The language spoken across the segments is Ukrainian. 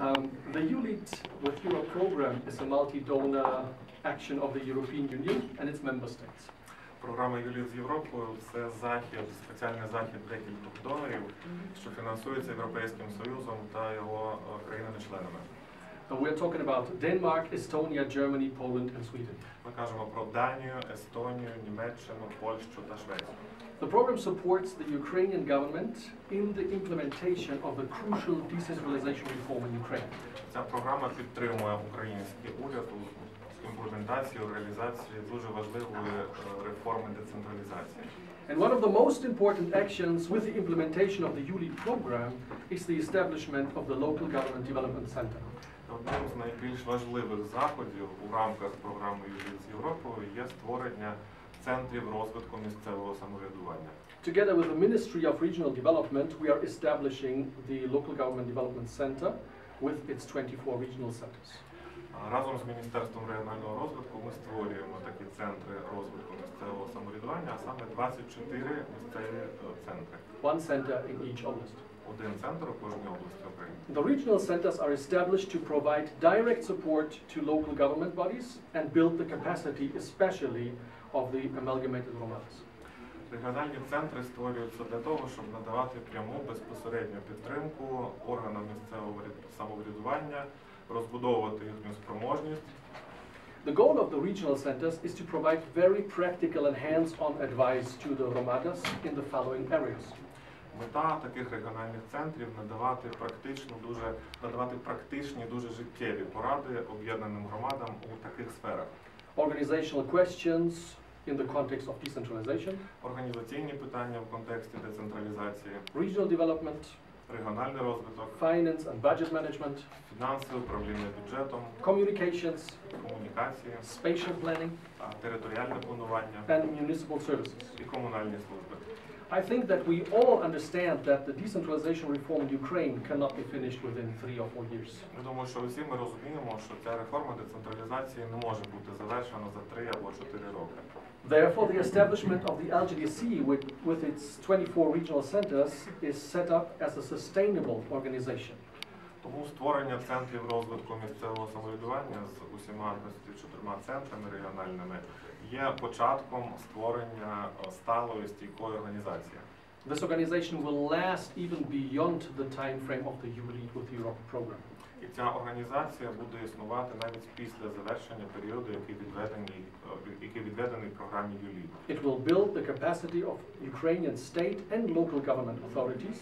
Um, the ULEAD with Europe program is a multi-donor action of the European Union and its member states. Програма Юліт з Європою це захід, спеціальний захід декількох донорів, що фінансується Європейським Союзом та його е, країнами-членами. Uh, we're talking about Denmark, Estonia, Germany, Poland and Sweden. Ми кажемо про Данію, Естонію, Німеччину, Польщу та Швецію. The program supports the Ukrainian government in the implementation of the crucial decentralization reform in Ukraine. Ця програма підтримує український уряд у імплементації, у реалізації дуже важливої е, реформи децентралізації. And one of the most important actions with the implementation of the ULEAD program is the establishment of the Local Government Development Center. Одним з найбільш важливих заходів у рамках програми Юліт з Європою є створення центрів розвитку місцевого самоврядування. Together with the Ministry of Regional Development, we are establishing the Local Government Development Center with its 24 regional centers. Разом з Міністерством регіонального розвитку ми створюємо такі центри розвитку місцевого самоврядування, а саме 24 місцеві е, центри. One center in each oblast. Один центр у кожній області України. The regional centers are established to provide direct support to local government bodies and build the capacity, especially of the amalgamated Romanas. Регіональні центри створюються для того, щоб надавати пряму безпосередню підтримку органам місцевого вряд- самоврядування, розбудовувати їхню спроможність. The goal of the regional centers is to provide very practical and hands-on advice to the Romadas in the following areas. Мета таких регіональних центрів надавати практично дуже надавати практичні, дуже життєві поради об'єднаним громадам у таких сферах: Organizational questions in the context of decentralization, організаційні питання в контексті децентралізації, regional development, регіональний розвиток, finance and budget management, фінанси, управління бюджетом, communications, комунікації, spatial planning, територіальне планування. And municipal services. і комунальні служби. I think that we all understand that the decentralization reform in Ukraine cannot be finished within three or four years. Я думаю, що всі ми розуміємо, що ця реформа децентралізації не може бути завершена за три або чотири роки. Therefore, the establishment of the LGDC with, with its 24 regional centers is set up as a sustainable organization. Тому створення центрів розвитку місцевого самоврядування з усіма 24 центрами регіональними є початком створення сталої стійкої організації. This organization will last even beyond the time frame of the ULEAD with Europe program. І ця організація буде існувати навіть після завершення періоду, який відведений, який відведений програмі ЮЛІД. It will build the capacity of Ukrainian state and local government authorities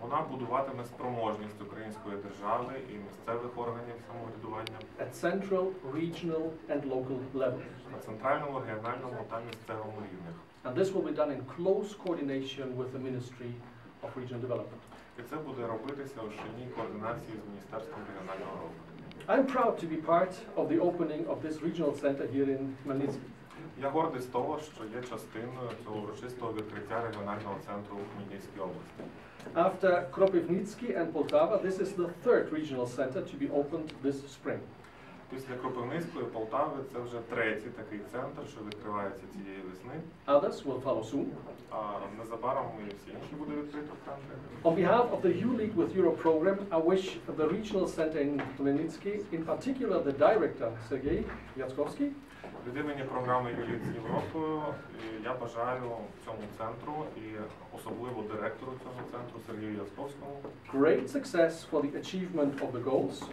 Вона будуватиме спроможність української держави і місцевих органів самоврядування at central, regional, and local levels. на центральному, регіональному та місцевому рівнях. And this will be done in close coordination with the Ministry of Regional Development. І це буде робитися у щільній координації з Міністерством регіонального розвитку. I'm proud to be part of the opening of this regional center here in Khmelnytsky. Я гордий з того, що є частиною цього урочистого відкриття регіонального центру у Хмельницькій області. After Kropivnitsky and Poltava, this is the third regional center to be opened this spring. Після Кропивницької Полтави це вже третій такий центр, що відкривається цієї весни. Others will follow soon. А незабаром і всі інші буде відкрито центри. On behalf of the ULEAD with Europe program, I wish the regional center in Khmelnytsky, in particular the director, Sergei Yatskovsky, Від імені програми Юліт з Європою я бажаю цьому центру і особливо директору цього центру Сергію Ясковському great success for the achievement of the goals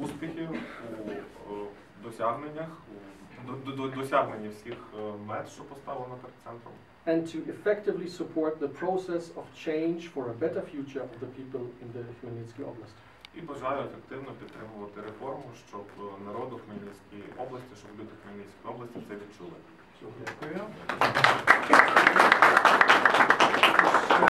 успіхів у е, досягненнях, у до- до- до- досягненні всіх е, мет, що поставлено перед центром, and to effectively support the process of change for a better future of the people in the Khmelnytsky Oblast. і бажаю ефективно підтримувати реформу, щоб е, народу Хмельницької області, щоб люди Хмельницької області це відчули. Дякую.